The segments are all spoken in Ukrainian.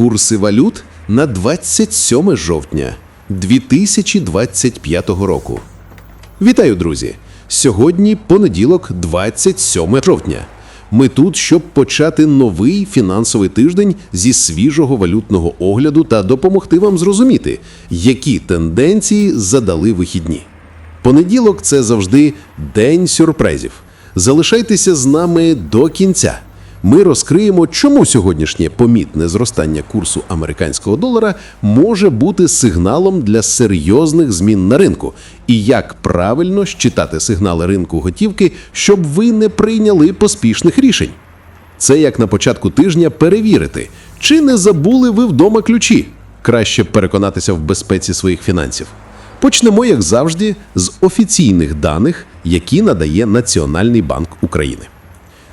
Курси валют на 27 жовтня 2025 року. Вітаю, друзі! Сьогодні понеділок, 27 жовтня. Ми тут, щоб почати новий фінансовий тиждень зі свіжого валютного огляду та допомогти вам зрозуміти, які тенденції задали вихідні. Понеділок це завжди день сюрпризів. Залишайтеся з нами до кінця. Ми розкриємо, чому сьогоднішнє помітне зростання курсу американського долара може бути сигналом для серйозних змін на ринку, і як правильно щитати сигнали ринку готівки, щоб ви не прийняли поспішних рішень. Це як на початку тижня перевірити, чи не забули ви вдома ключі. Краще переконатися в безпеці своїх фінансів. Почнемо, як завжди, з офіційних даних, які надає Національний банк України.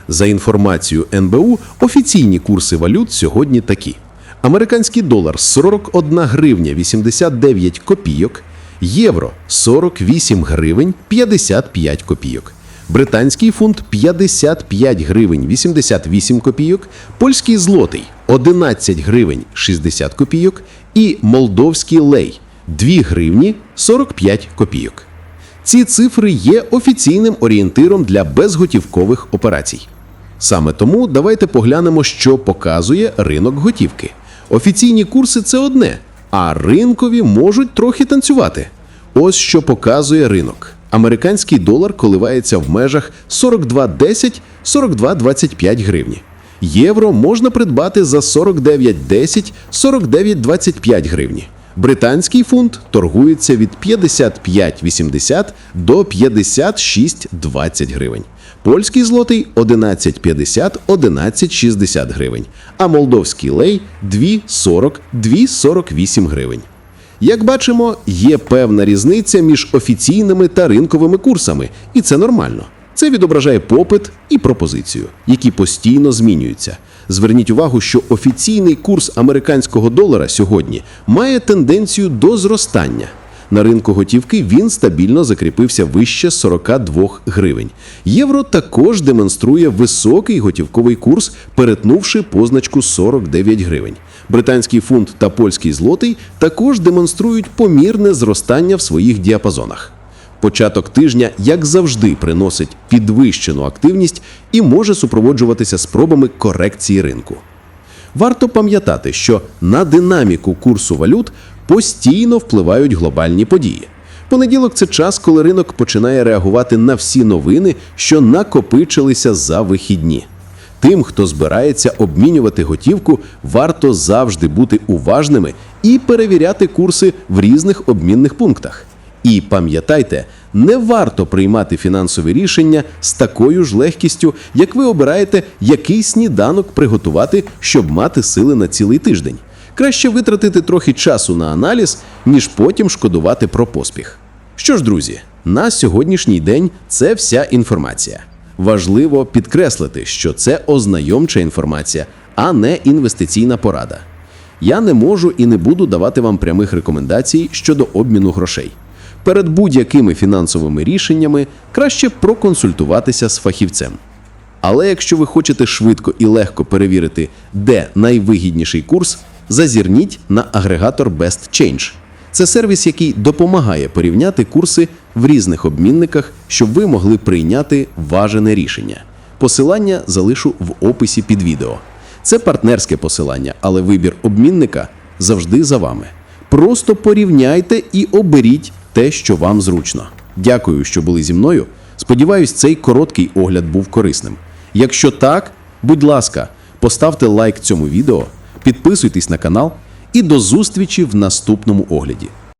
За інформацією НБУ, офіційні курси валют сьогодні такі: американський долар 41 гривня 89 копійок, євро 48 гривень 55 копійок, британський фунт 55 гривень 88 копійок, польський злотий 11 гривень 60 копійок і молдовський лей 2 гривні 45 копійок. Ці цифри є офіційним орієнтиром для безготівкових операцій. Саме тому давайте поглянемо, що показує ринок готівки. Офіційні курси це одне, а ринкові можуть трохи танцювати. Ось що показує ринок. Американський долар коливається в межах 42,10-42,25 гривні. Євро можна придбати за 49,10 49,25 гривні. Британський фунт торгується від 55,80 до 56,20 гривень. Польський злотий 11,50 11,60 гривень, а молдовський лей 2,40 2,48 гривень. Як бачимо, є певна різниця між офіційними та ринковими курсами, і це нормально. Це відображає попит і пропозицію, які постійно змінюються. Зверніть увагу, що офіційний курс американського долара сьогодні має тенденцію до зростання. На ринку готівки він стабільно закріпився вище 42 гривень. Євро також демонструє високий готівковий курс, перетнувши позначку 49 гривень. Британський фунт та польський злотий також демонструють помірне зростання в своїх діапазонах. Початок тижня, як завжди, приносить підвищену активність і може супроводжуватися спробами корекції ринку. Варто пам'ятати, що на динаміку курсу валют постійно впливають глобальні події. Понеділок це час, коли ринок починає реагувати на всі новини, що накопичилися за вихідні. Тим, хто збирається обмінювати готівку, варто завжди бути уважними і перевіряти курси в різних обмінних пунктах. І пам'ятайте, не варто приймати фінансові рішення з такою ж легкістю, як ви обираєте, який сніданок приготувати, щоб мати сили на цілий тиждень. Краще витратити трохи часу на аналіз, ніж потім шкодувати про поспіх. Що ж, друзі, на сьогоднішній день це вся інформація. Важливо підкреслити, що це ознайомча інформація, а не інвестиційна порада. Я не можу і не буду давати вам прямих рекомендацій щодо обміну грошей. Перед будь-якими фінансовими рішеннями краще проконсультуватися з фахівцем. Але якщо ви хочете швидко і легко перевірити, де найвигідніший курс, зазірніть на агрегатор Best Change. Це сервіс, який допомагає порівняти курси в різних обмінниках, щоб ви могли прийняти важене рішення. Посилання залишу в описі під відео. Це партнерське посилання, але вибір обмінника завжди за вами. Просто порівняйте і оберіть те, що вам зручно. Дякую, що були зі мною. Сподіваюсь, цей короткий огляд був корисним. Якщо так, будь ласка, поставте лайк цьому відео, підписуйтесь на канал і до зустрічі в наступному огляді.